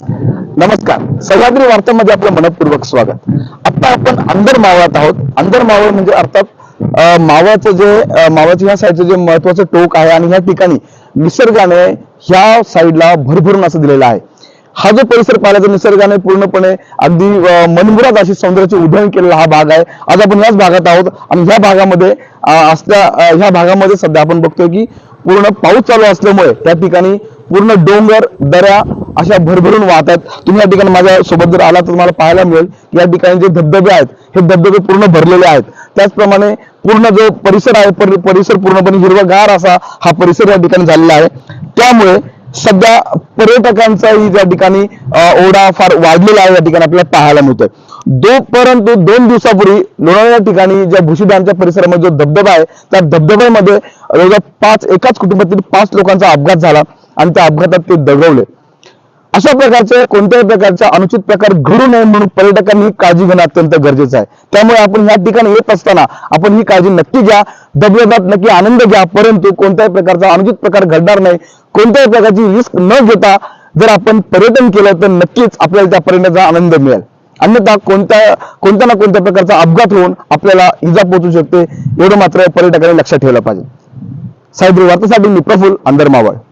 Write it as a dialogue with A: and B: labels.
A: नमस्कार. सह्याद्री वार्तामध्ये आपलं मनपूर्वक स्वागत. आता आपण अंदर मावळात आहोत. अंदर मावळ म्हणजे अर्थात अं, जे अं, ह्या साईडचं जे महत्वाचं टोक आहे आणि ह्या ठिकाणी निसर्गाने ह्या साईडला भरभरून असं दिलेलं आहे. हा जो परिसर पाहिला तर निसर्गाने पूर्णपणे अगदी मनमुराद अशी सौंदर्याचे उधळण केलेला हा भाग आहे. आज आपण याच भागात आहोत आणि ह्या भागामध्ये असल्या ह्या भागामध्ये सध्या आपण बघतोय की पूर्ण पाऊस चालू असल्यामुळे त्या ठिकाणी पूर्ण डोंगर दऱ्या अशा भरभरून वाहतात. तुम्ही या ठिकाणी माझ्या सोबत जर आला तर तुम्हाला पाहायला मिळेल की या ठिकाणी जे धबधबे आहेत हे धबधबे पूर्ण भरलेले आहेत. त्याचप्रमाणे पूर्ण जो परिसर आहे परिसर पूर्णपणे हिरवागार असा हा परिसर या ठिकाणी झालेला आहे. त्यामुळे सध्या पर्यटकांचाही या ठिकाणी ओढा फार वाढलेला आहे या ठिकाणी आपल्याला पाहायला मिळतोय. दो परंतु दोन दिवसापूर्वी लोणावळा या ठिकाणी ज्या भुशीदानच्या परिसरामध्ये जो धबधबा आहे त्या धबधब्यामध्ये जवळजवळ पाच एकाच कुटुंबातील पाच लोकांचा अपघात झाला आणि त्या अपघातात ते दगवले अशा प्रकारचे कोणत्याही प्रकारचा अनुचित प्रकार घडू नये म्हणून पर्यटकांनी काळजी घेणं अत्यंत गरजेचं आहे. त्यामुळे आपण या ठिकाणी येत असताना आपण ही काळजी नक्की घ्या धबधब्यात नक्की आनंद घ्या परंतु कोणत्याही प्रकारचा अनुचित प्रकार घडणार नाही. कोणत्याही प्रकारची रिस्क न घेता जर आपण पर्यटन केलं तर नक्कीच आपल्याला त्या पर्यटनाचा आनंद मिळेल. अन्यथा कोणत्या कोणत्या ना कोणत्या प्रकारचा अपघात होऊन आपल्याला इजा पोहोचू शकते एवढं मात्र पर्यटकांनी लक्षात ठेवलं पाहिजे. साहेब वार्तासाठी मी प्रफुल अंदर मावळ.